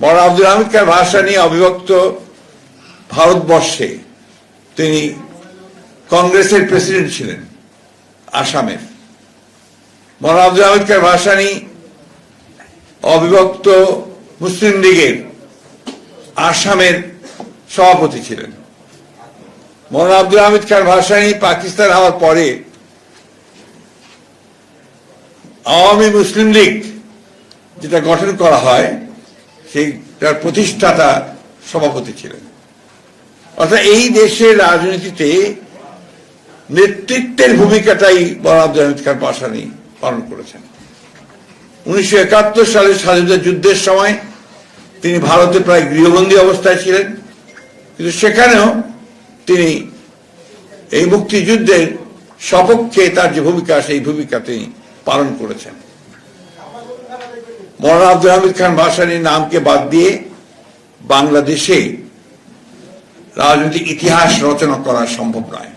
মৌলানা আব্দুল হামিদ খান ভাষা নিয়ে অবিভক্ত ভারতবর্ষে তিনি কংগ্রেসের প্রেসিডেন্ট ছিলেন আসামের মৌলানা আব্দুল হামিদ খান ভাসানী অবিভক্ত মুসলিম লীগের আসামের সভাপতি ছিলেন। মৌলানা আব্দুল হামিদ খান ভাসানী পাকিস্তান হওয়ার পরে আওয়ামী মুসলিম লীগ যেটা গঠন করা হয় সেইটার প্রতিষ্ঠাতা সভাপতি ছিলেন। অর্থাৎ এই দেশের রাজনীতিতে নেতৃত্বের ভূমিকাটাই বড় আব্দুল হামিদ খান পাশানি পালন করেছেন। উনিশশো একাত্তর সালে স্বাধীনতা যুদ্ধের সময় তিনি ভারতে প্রায় গৃহবন্দী অবস্থায় ছিলেন। কিন্তু সেখানেও তিনি এই মুক্তিযুদ্ধের সপক্ষে তার যে ভূমিকা, সেই ভূমিকা তিনি পালন করেছেন। মৌলানা আব্দুল হামিদ খান ভাসানির নামকে বাদ দিয়ে বাংলাদেশে রাজনৈতিক ইতিহাস রচনা করা সম্ভব নয়।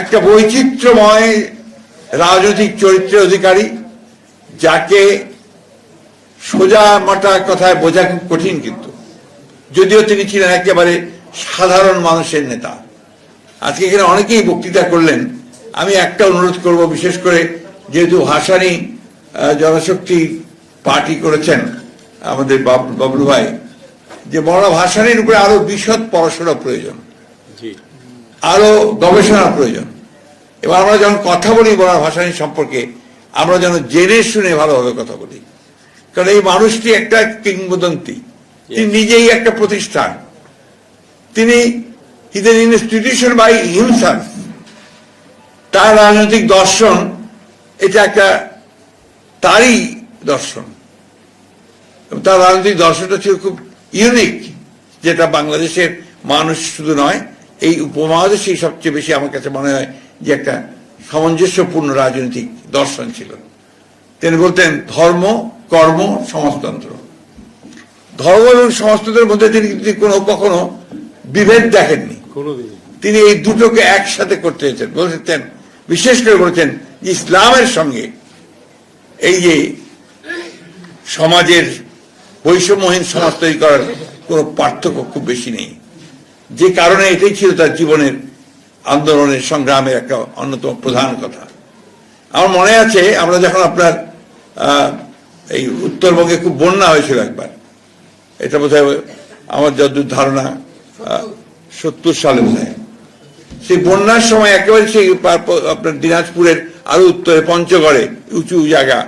একটা বৈচিত্র্যময় রাজনৈতিক চরিত্রের অধিকারী যাকে সোজা মাটা কথায় বোঝা খুব কঠিন কিন্তু। যদিও তিনি ছিলেন একেবারে সাধারণ মানুষের নেতা। আজকে এখানে অনেকেই বক্তৃতা করলেন। আমি একটা অনুরোধ করব বিশেষ করে যেহেতু হাসানি জনশক্তি পার্টি করেছেন আমাদের বাব- বাবলু ভাই যে বড় ভাসানির উপরে আরও বিশদ পড়াশোনা প্রয়োজন আরও গবেষণা প্রয়োজন। এবার আমরা যখন কথা বলি বড় ভাসানী সম্পর্কে আমরা যেন জেনে শুনে ভালোভাবে কথা বলি। কারণ এই মানুষটি একটা কিংবদন্তি। তিনি নিজেই একটা প্রতিষ্ঠান। তিনি is an institution by himself তার রাজনৈতিক দর্শন এটা একটা তারই দর্শন। তার রাজনৈতিক দর্শনটা ছিল খুব ইউনিক যেটা বাংলাদেশের মানুষ শুধু নয় এই উপমহাদেশেই সবচেয়ে বেশি আমার কাছে মনে হয় যে একটা সামঞ্জস্যপূর্ণ রাজনৈতিক দর্শন ছিল। তিনি বলতেন ধর্ম কর্ম সমাজতন্ত্র। ধর্ম এবং সমাজতন্ত্রের মধ্যে তিনি কিন্তু কোনো কখনো বিভেদ দেখেননি। তিনি এই দুটোকে একসাথে করতে চেয়েছেন। বলেছেন বিশেষ করে বলেছেন ইসলামের সঙ্গে এই যে সমাজের বৈষম্যহীন সমাজ তৈরি করার কোনো পার্থক্য খুব বেশি নেই। যে কারণে এটাই ছিল তার জীবনের আন্দোলনের সংগ্রামের একটা অন্যতম প্রধান কথা। আমার মনে আছে, আমরা যখন আপনার এই উত্তরবঙ্গে খুব বন্যা হয়েছিল একবার, এটা বোধহয় আমার যতদূর ধারণা সত্তর সালে বোধহয়। সেই বন্যার সময় একেবারে সেই আপনার দিনাজপুরের আরও উত্তরে পঞ্চগড়ে, উঁচু জায়গা,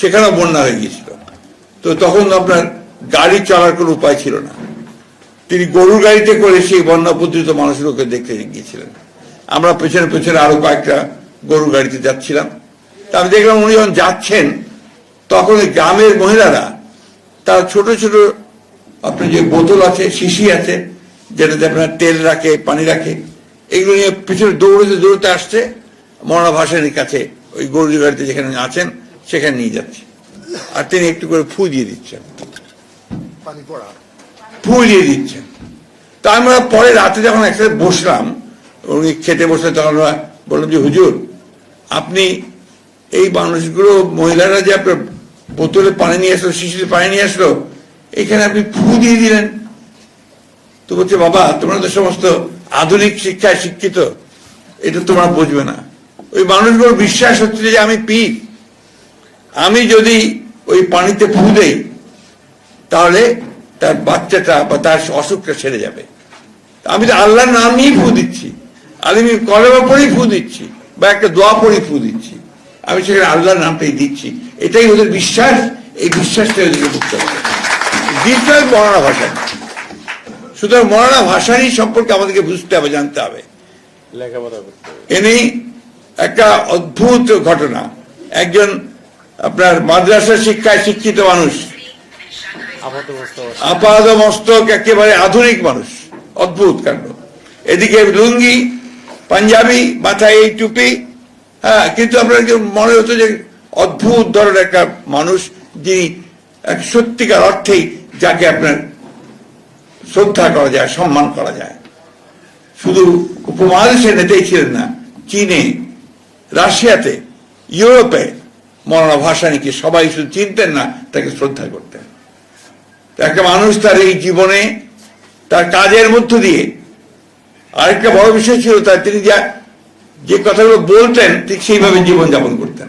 সেখানেও বন্যা হয়ে গিয়েছিল। তো তখন আপনার গাড়ি চলার কোনো উপায় ছিল না। তিনি গরুর গাড়িতে করে সেই বন্যা উপদ্রুত মানুষগুলোকে দেখতে গিয়েছিলেন। আমরা পেছনে পেছনে আরও কয়েকটা গরুর গাড়িতে যাচ্ছিলাম। তা আমি দেখলাম উনি যখন যাচ্ছেন, তখন গ্রামের মহিলারা, তারা ছোট ছোট আপনার যে বোতল আছে, শিশি আছে, যেটাতে আপনার তেল রাখে, পানি রাখে, এগুলো নিয়ে পিছনে দৌড়তে দৌড়তে আসছে। মরনা ভাসানির কাছে ওই গরুর বাড়িতে যেখানে আছেন সেখানে নিয়ে যাচ্ছে। আর তিনি একটু করে ফু দিয়ে দিচ্ছেন। ফু দিয়ে দিচ্ছেন। তা আমরা পরে রাতে যখন একসাথে বসলাম উনি খেতে বসলে তখন আমরা বললাম যে হুজুর আপনি এই মানুষগুলো মহিলারা যে আপনার বোতলে পানি নিয়ে আসলো শিশুতে পানি নিয়ে আসলো এখানে আপনি ফু দিয়ে দিলেন? তো বলছে বাবা তোমরা তো সমস্ত আধুনিক শিক্ষায় শিক্ষিত এটা তোমরা বুঝবে না। ওই মানুষগুলোর বিশ্বাস হচ্ছে যে আমি পীর। আমি যদি ওই পানিতে ফু দেই তাহলে তার বাচ্চাটা বা তার অসুখটা সেরে যাবে। আমি তো আল্লাহর নাম নিয়েই ফু দিচ্ছি। আমি কলেমা পড়েই ফু দিচ্ছি বা একটা দোয়া পড়েই ফু দিচ্ছি। আমি সেখানে আল্লাহর নামটাই দিচ্ছি। এটাই ওদের বিশ্বাস। এই বিশ্বাসটা ওদেরকে বুঝতে হবে। দ্বিতীয় মরানা ভাষা। সুতরাং মরানা ভাষারই সম্পর্কে আমাদেরকে বুঝতে হবে জানতে হবে। লেখাপড়া করতে হবে। একটা অদ্ভুত ঘটনা। একজন আপনার মাদ্রাসা শিক্ষায় শিক্ষিত মানুষ। আপাত আপাদ মস্তক একেবারে আধুনিক মানুষ। অদ্ভুত কাণ্ড। এদিকে লুঙ্গি পাঞ্জাবি মাথায় এই টুপি হ্যাঁ কিন্তু আপনার মনে হতো যে অদ্ভুত ধরনের একটা মানুষ যিনি এক সত্যিকার অর্থেই যাকে আপনার শ্রদ্ধা করা যায় সম্মান করা যায়। শুধু উপমহাদেশের নেতাই ছিলেন না চীনে রাশিয়াতে ইউরোপে মরনা ভাসানিকে সবাই শুধু চিনতেন না তাকে শ্রদ্ধা করতেন। একটা মানুষ তার এই জীবনে তার কাজের মধ্য দিয়ে আরেকটা বড় বিষয় ছিল তার তিনি যা যে কথাগুলো বলতেন ঠিক সেইভাবে জীবনযাপন করতেন।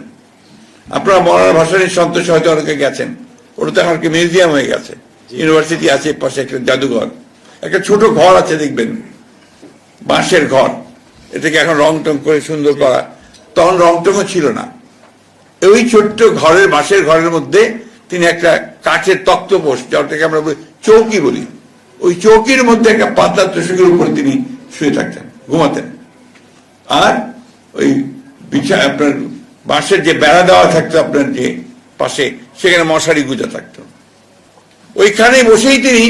আপনারা মরার ভাষার সন্তোষ হয়তো অনেকে গেছেন। ওটা তো এখন মিউজিয়াম হয়ে গেছে। ইউনিভার্সিটি আছে পাশে একটা জাদুঘর। একটা ছোট ঘর আছে দেখবেন। বাঁশের ঘর। এটাকে এখন রং টং করে সুন্দর করা। তখন রং টংও ছিল না। ওই ছোট্ট ঘরের বাঁশের ঘরের মধ্যে তিনি একটা কাঠের তক্তপোষ যেটাকে আমরা বলি চৌকি বলি। ওই চৌকির মধ্যে একটা পাতলা তোষকের উপর তিনি শুয়ে থাকতেন, ঘুমাতেন। আর ওই বিছা আপনার বাঁশের যে বেড়া দেওয়া থাকতো আপনার যে পাশে, সেখানে মশারি গুজা থাকতো। ওইখানে বসেই তিনি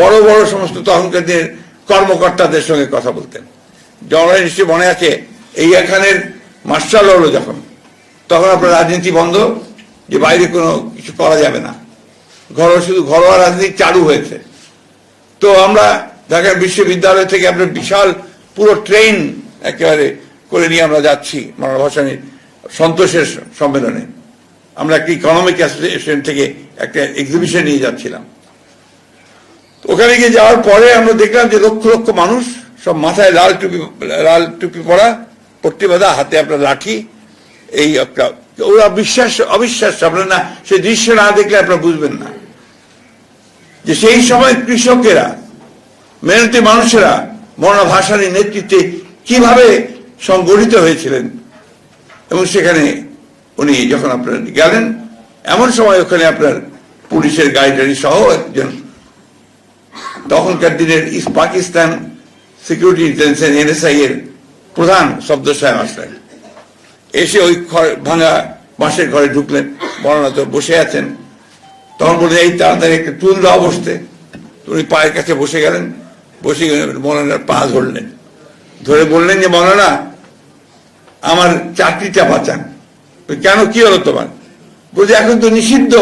বড় বড় সমস্ত তখনকার দিনের কর্মকর্তাদের সঙ্গে কথা বলতেন। জনগণের নিশ্চয়ই মনে আছে এই এখানের মার্শাল হলো যখন, তখন আপনার রাজনীতি বন্ধ, যে বাইরে কোনো কিছু করা যাবে না। ঘরোয়া শুধু ঘরোয়া রাজনীতি চালু হয়েছে। তো আমরা ঢাকা বিশ্ববিদ্যালয় থেকে আপনার বিশাল পুরো ট্রেন একেবারে করে নিয়ে আমরা যাচ্ছি মানব ভাসানির সন্তোষের সম্মেলনে। আমরা একটা ইকোনমিক অ্যাসোসিয়েশন থেকে একটা এক্সিবিশন নিয়ে যাচ্ছিলাম। ওখানে গিয়ে যাওয়ার পরে আমরা দেখলাম যে লক্ষ লক্ষ মানুষ সব মাথায় লাল টুপি লাল টুপি পরা বাঁধা হাতে আপনার লাঠি, এই একটা, ওরা বিশ্বাস অবিশ্বাস আপনার না সে দৃশ্য না দেখলে আপনারা বুঝবেন না। যে সেই সময় কৃষকেরা, মেহনতি মানুষেরা মরনা ভাসানির নেতৃত্বে কীভাবে সংগঠিত হয়েছিলেন, এবং সেখানে উনি যখন আপনার গেলেন, এমন সময় ওখানে আপনার পুলিশের গাড়ি সহ একজন, তখনকার দিনের পাকিস্তান সিকিউরিটি ইন্টেলিজেন্স এনএসআই এর প্রধান শব্দ সাহেব আসলেন এসে ওই ভাঙা বাঁশের ঘরে ঢুকলেন, বর্ণনা তো বসে আছেন। তখন বললেন, এই তাড়াতাড়ি একটা টুল দাও বসতে। উনি পায়ের কাছে বসে গেলেন, বসে মৌলানার পা ধরলেন। ধরে বললেন যে মৌলানা আমার চাকরিটা বাঁচান। কেন? কি হলো তোমার? বলছে, এখন তো নিষিদ্ধ।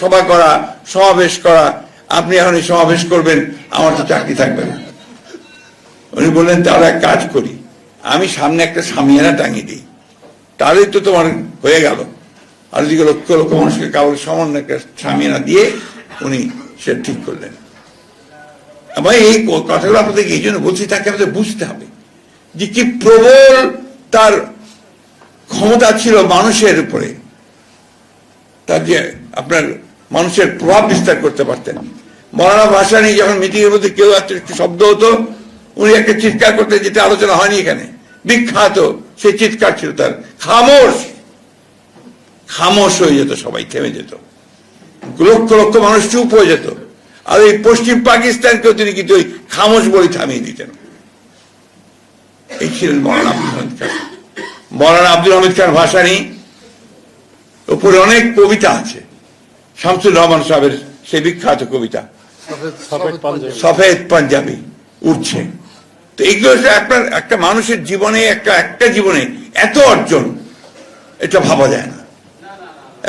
সভা করা, সমাবেশ করা। আপনি এখন সমাবেশ করবেন, আমার তো চাকরি থাকবে না। উনি বললেন, তাহলে এক কাজ করি। আমি সামনে একটা সামিয়ানা টাঙিয়ে দিই। তাহলেই তো তোমার হয়ে গেল। আর দিকে লক্ষ লক্ষ মানুষকে কাউকে সামান্য একটা সামিয়ানা দিয়ে উনি সে ঠিক করলেন। আমার এই কথাগুলো আপনাদেরকে এই জন্য বলছি, তাকে আমাদের বুঝতে হবে যে কি প্রবল তার ক্ষমতা ছিল মানুষের উপরে। তার যে আপনার মানুষের প্রভাব বিস্তার করতে পারতেন। মরানা ভাষা নিয়ে যখন মিটিংয়ের মধ্যে কেউ একটু শব্দ হতো উনি একটা চিৎকার করতে যেটা আলোচনা হয়নি এখানে। বিখ্যাত সেই চিৎকার ছিল তার। খামোশ। খামোশ হয়ে যেত সবাই থেমে যেত। লক্ষ লক্ষ মানুষ চুপ হয়ে যেত। আর এই পশ্চিম পাকিস্তানকেও তিনি কিন্তু ওই খামোশ বলে থামিয়ে দিতেন। এই ছিলেন মরানা আব্দুল হামিদ খান। মরানা আব্দুল হামিদ খান ভাসানি। উপরে অনেক কবিতা আছে। শামসুর রহমান সাহেবের সেই বিখ্যাত কবিতা। সফেদ পাঞ্জাবি। উঠছে তো এগুলো আপনার একটা মানুষের জীবনে, একটা একটা জীবনে এত অর্জন, এটা ভাবা যায় না।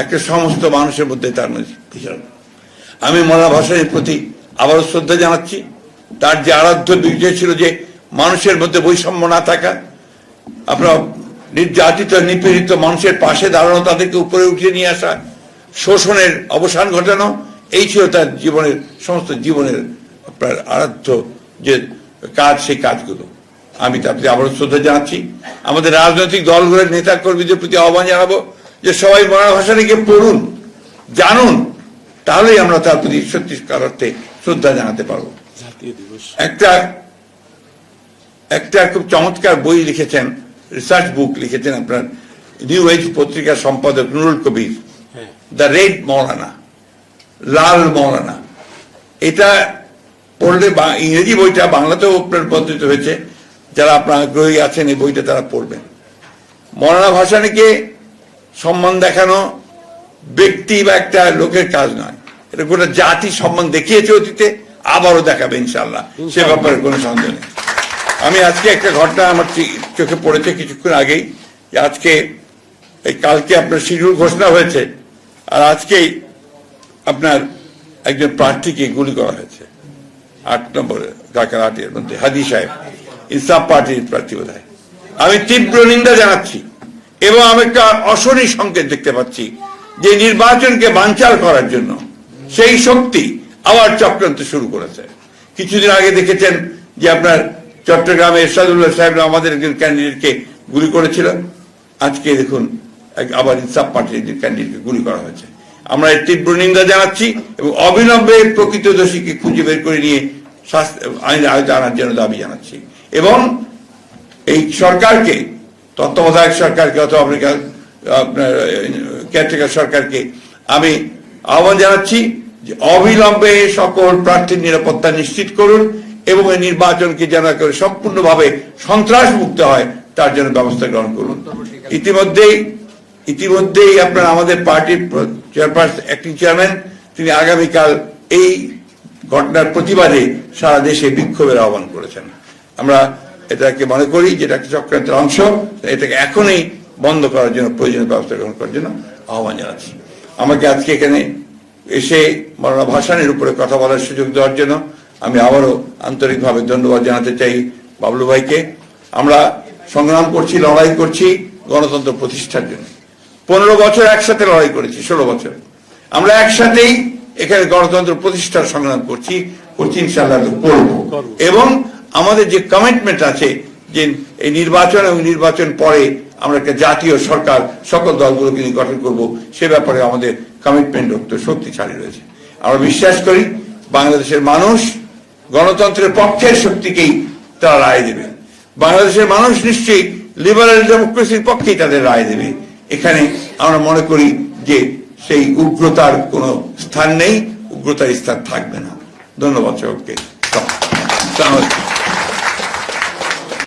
একটা সমস্ত মানুষের মধ্যে তার মধ্যে বিশাল আমি মোলা ভাসানির প্রতি আবারও শ্রদ্ধা জানাচ্ছি। তার যে আরাধ্য বিজয় ছিল যে মানুষের মধ্যে বৈষম্য না থাকা আপনার নির্যাতিত, নিপীড়িত মানুষের পাশে দাঁড়ানো, তাদেরকে উপরে উঠিয়ে নিয়ে আসা, শোষণের অবসান ঘটানো, এই ছিল তার জীবনের, সমস্ত জীবনের আপনার আরাধ্য যে কাজ সেই কাজগুলো। আমি তার প্রতি আবারও শ্রদ্ধা জানাচ্ছি। আমাদের রাজনৈতিক দলগুলোর নেতা কর্মীদের প্রতি আহ্বান জানাব যে সবাই মরা ভাষাটিকে পড়ুন জানুন তাহলেই আমরা তার প্রতি সত্যিকার অর্থে শ্রদ্ধা জানাতে পারব। একটা একটা খুব চমৎকার বই লিখেছেন রিসার্চ বুক লিখেছেন আপনার নিউ এজ পত্রিকার সম্পাদক নুরুল কবির। দ্য রেড মৌলানা লাল মৌলানা। এটা পড়লে বা- ইংরেজি বইটা বাংলাতেও পদ্ধতি হয়েছে। যারা আপনার আগ্রহী আছেন এই বইটা তারা পড়বেন। মৌলানা ভাসানিকে সম্মান দেখানো ব্যক্তি বা একটা লোকের কাজ নয়। এটা গোটা জাতি সম্মান দেখিয়েছে অতীতে আবারও দেখাবে ইনশাল্লাহ সে ব্যাপারে কোনো সন্দেহ নেই। আমি আজকে একটা ঘটনা আমার চোখে পড়েছে কিছুক্ষণ আগেই। যে আজকে এই কালকে আপনার শিডিউল ঘোষণা হয়েছে। আর আজকেই আপনার একজন প্রার্থীকে গুলি করা হয়েছে। আট নম্বরে ঢাকার আটের মধ্যে, হাদি সাহেব, ইনসাফ পার্টির প্রার্থী বোধ আমি তীব্র নিন্দা জানাচ্ছি এবং আমি একটা অশনি সংকেত দেখতে পাচ্ছি যে নির্বাচনকে বানচাল করার জন্য সেই শক্তি আবার চক্রান্ত শুরু করেছে। কিছুদিন আগে দেখেছেন যে আপনার চট্টগ্রামে এরশাদুল্লাহ সাহেব আমাদের একজন ক্যান্ডিডেটকে গুলি করেছিল। আজকে দেখুন আবার ইনসাফ পার্টির একজন ক্যান্ডিডেটকে গুলি করা হয়েছে। আমরা এর তীব্র নিন্দা জানাচ্ছি এবং অবিলম্বে প্রকৃত দোষীকে খুঁজে বের করে নিয়ে আয়তা আনার জন্য দাবি জানাচ্ছি। এবং এই সরকারকে তত্ত্বাবধায়ক সরকারকে অথবা আপনার আপনার কেয়ারটেকার সরকারকে আমি আহ্বান জানাচ্ছি যে অবিলম্বে সকল প্রার্থীর নিরাপত্তা নিশ্চিত করুন এবং এই নির্বাচনকে যেন সম্পূর্ণভাবে সন্ত্রাস মুক্ত হয় তার জন্য ব্যবস্থা গ্রহণ করুন। ইতিমধ্যেই ইতিমধ্যেই আপনার আমাদের পার্টির চেয়ারপারসন অ্যাক্টিং চেয়ারম্যান তিনি আগামীকাল এই ঘটনার প্রতিবাদে সারা দেশে বিক্ষোভের আহ্বান করেছেন। আমরা এটাকে মনে করি যেটা একটা চক্রান্তের অংশ, এটাকে এখনই বন্ধ করার জন্য, প্রয়োজনীয় ব্যবস্থা গ্রহণ করার জন্য আহ্বান জানাচ্ছি। আমাকে আজকে এখানে এসে মরণা ভাসানের উপরে কথা বলার সুযোগ দেওয়ার জন্য আমি আবারও আন্তরিকভাবে ধন্যবাদ জানাতে চাই বাবলু ভাইকে। আমরা সংগ্রাম করছি, লড়াই করছি গণতন্ত্র প্রতিষ্ঠার জন্য। পনেরো বছর একসাথে লড়াই করেছি, ষোলো বছর। আমরা একসাথেই এখানে গণতন্ত্র প্রতিষ্ঠার সংগ্রাম করছি করছি ইনশাল্লাহ করব। এবং আমাদের যে কমিটমেন্ট আছে যে এই নির্বাচন এবং নির্বাচন পরে আমরা একটা জাতীয় সরকার, সকল দলগুলোকে নিয়ে গঠন করব, সে ব্যাপারে আমাদের কমিটমেন্ট শক্তিশালী রয়েছে। আমরা বিশ্বাস করি বাংলাদেশের মানুষ গণতন্ত্রের পক্ষের শক্তিকেই তারা রায় দেবে। বাংলাদেশের মানুষ নিশ্চয়ই লিবারেল ডেমোক্রেসির পক্ষেই তাদের রায় দেবে। এখানে আমরা মনে করি যে সেই উগ্রতার কোনো স্থান নেই, উগ্রতার স্থান থাকবে না ধন্যবাদ সকলকে।